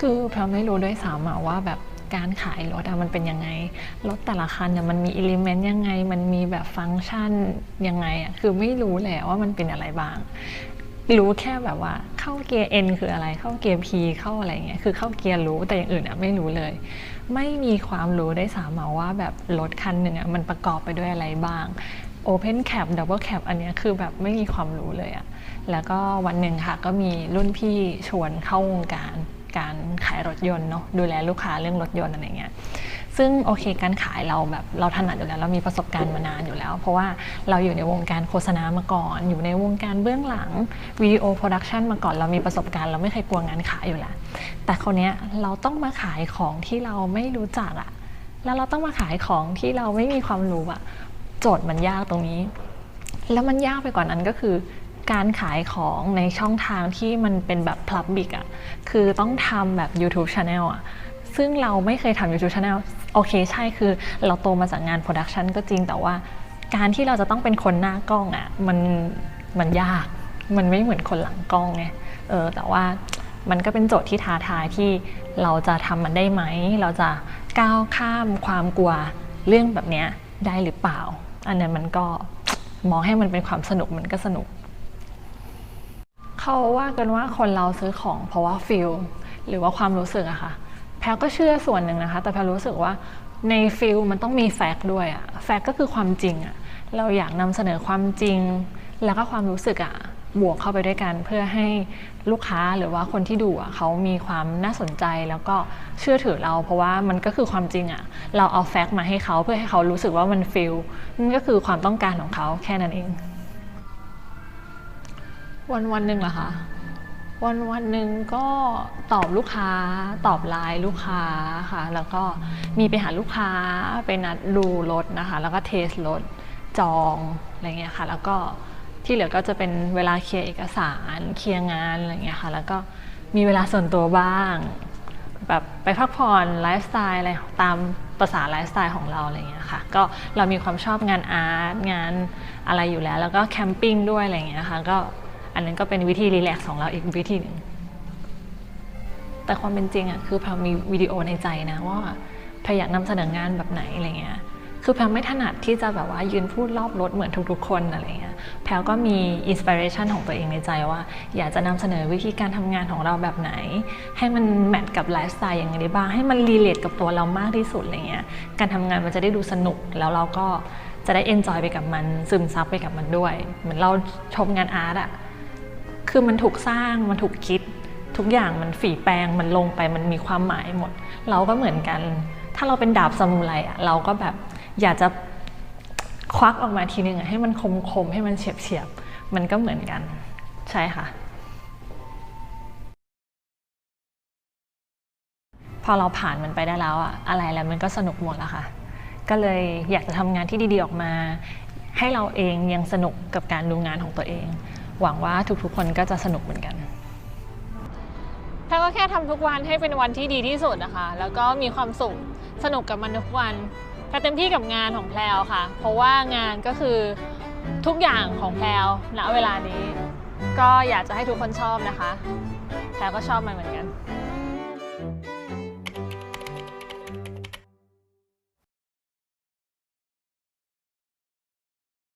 คือแพลไม่รู้ด้วยซ้ำว่าแบบการขายรถมันเป็นยังไง รถแต่ละคันเนี่ยมันมีอิเลเมนต์ยังไง มันมีแบบฟังก์ชันยังไงอะคือไม่รู้แหละว่ามันเป็นอะไรบ้าง รู้แค่แบบว่าเข้าเกียร์ N คืออะไร เข้าเกียร์ P เข้าอะไรเงี้ย คือเข้าเกียร์รู้แต่อย่างอื่นอะไม่รู้เลย ไม่มีความรู้ได้สามมาว่าแบบรถคันหนึ่งอะมันประกอบไปด้วยอะไรบ้าง Open Cap Double Cap อันนี้คือแบบไม่มีความรู้เลยอะแล้วก็วันหนึ่งค่ะก็มีรุ่นพี่ชวนเข้าวงการ การขายรถยนต์เนาะดูแลลูกค้าเรื่องรถยนต์อะไรเงี้ยซึ่งโอเคการขายเราแบบเราถนัดอยู่แล้วเรามีประสบการณ์มานานอยู่แล้ว เพราะว่าเราอยู่ในวงการโฆษณามาก่อน อยู่ในวงการเบื้องหลังวิดีโอโปรดักชันมาก่อนเรามีประสบการณ์เราไม่เคยกลัวงานขายอยู่แล้วแต่คนเนี้ยเราต้องมาขายของที่เราไม่รู้จักอะแล้วเราต้องมาขายของที่เราไม่มีความรู้อะโจทย์มันยากตรงนี้ แล้วมันยากไปกว่านั้นก็คือ การขายของในช่องทางที่มันเป็นแบบ Public อะ่ะคือต้องทำแบบ YouTube Channel อะ่ะซึ่งเราไม่เคยทำ YouTube Channel โอเคใช่คือเราโตมาจากงานโปรดักชันก็จริงแต่ว่าการที่เราจะต้องเป็นคนหน้ากล้องอะ่ะมันมันยากมันไม่เหมือนคนหลังกล้องไงเออแต่ว่ามันก็เป็นโจทย์ที่ท้าทายที่เราจะทำมันได้ไหม เราจะก้าวข้ามความกลัวเรื่องแบบเนี้ยได้หรือเปล่า อันนั้นมันก็มองให้มันเป็นความสนุกมันก็สนุก เขาว่ากันว่าคนเราซื้อของเพราะว่าฟิลหรือว่าความรู้สึกอะค่ะ แพลก็เชื่อส่วนหนึ่งนะคะ แต่แพลรู้สึกว่าในฟิลมันต้องมีแฟกต์ด้วยอะแฟกต์ก็คือความจริงอะเราอยากนำเสนอความจริง แล้วก็ความรู้สึกอะบวกเข้าไปด้วยกัน เพื่อให้ลูกค้าหรือว่าคนที่ดูอะเขามีความน่าสนใจแล้วก็เชื่อถือเรา เพราะว่ามันก็คือความจริงอะเราเอาแฟกต์มาให้เขาเพื่อให้เขารู้สึกว่ามันฟิลนั่นก็คือความต้องการของเขาแค่นั้นเอง วันวันหนึ่งเหรอคะวันวันหนึ่งก็ตอบลูกค้าตอบไลน์ลูกค้าค่ะ แล้วก็มีไปหาลูกค้าไปนัดดูรถนะคะ แล้วก็เทสรถจองอะไรเงี้ยค่ะ แล้วก็ที่เหลือก็จะเป็นเวลาเคลียร์เอกสารเคลียร์งานอะไรเงี้ยค่ะ แล้วก็มีเวลาส่วนตัวบ้างแบบไปพักผ่อนไลฟ์สไตล์อะไรตามภาษาไลฟ์สไตล์ของเราอะไรเงี้ยค่ะ ก็เรามีความชอบงานอาร์ตงานอะไรอยู่แล้ว แล้วก็แคมปิ้งด้วยอะไรเงี้ยค่ะก็ อันนั้นก็เป็นวิธีรีแลกซ์ของเราอีกวิธีหนึ่งแต่ความเป็นจริงอะคือแพลมีวิดีโอในใจนะว่าแพลอยากนำเสนองานแบบไหนอะไรเงี้ยคือแพลไม่ถนัดที่จะแบบว่ายืนพูดรอบรถเหมือนทุกๆคนอะไรเงี้ยแพลก็มีอินสปิเรชันของตัวเองในใจว่า อยากจะนำเสนอวิธีการทำงานของเราแบบไหน ให้มันแมทกับไลฟ์สไตล์อย่างไรบ้าง ให้มันรีเลทกับตัวเรามากที่สุดอะไรเงี้ยการทำงานมันจะได้ดูสนุกแล้วเราก็จะได้เอนจอยไปกับมันซึมซับไปกับมันด้วย เหมือนเราชมงานอาร์ตอะ คือมันถูกสร้างมันถูกคิด ทุกอย่างมันฝีแปลงมันลงไปมันมีความหมายหมด เราก็เหมือนกัน ถ้าเราเป็นดาบซามูไรอะเราก็แบบอยากจะควักออกมาทีนึงอะให้มันคมๆให้มันเฉียบๆมันก็เหมือนกัน ใช่ค่ะพอเราผ่านมันไปได้แล้วอะอะไรแล้วมันก็สนุกหมดแล้วค่ะ ก็เลยอยากจะทำงานที่ดีๆออกมา ให้เราเองยังสนุกกับการดูงานของตัวเอง หวังว่าทุกๆคนก็จะสนุกเหมือนกันแพ้ก็แค่ทำทุกวันให้เป็นวันที่ดีที่สุดนะคะ แล้วก็มีความสุขสนุกกับมันทุกวันแพลเต็มที่กับงานของแพลวค่ะ เพราะว่างานก็คือทุกอย่างของแพลวณเวลานี้ ก็อยากจะให้ทุกคนชอบนะคะแพลก็ชอบมันเหมือนกัน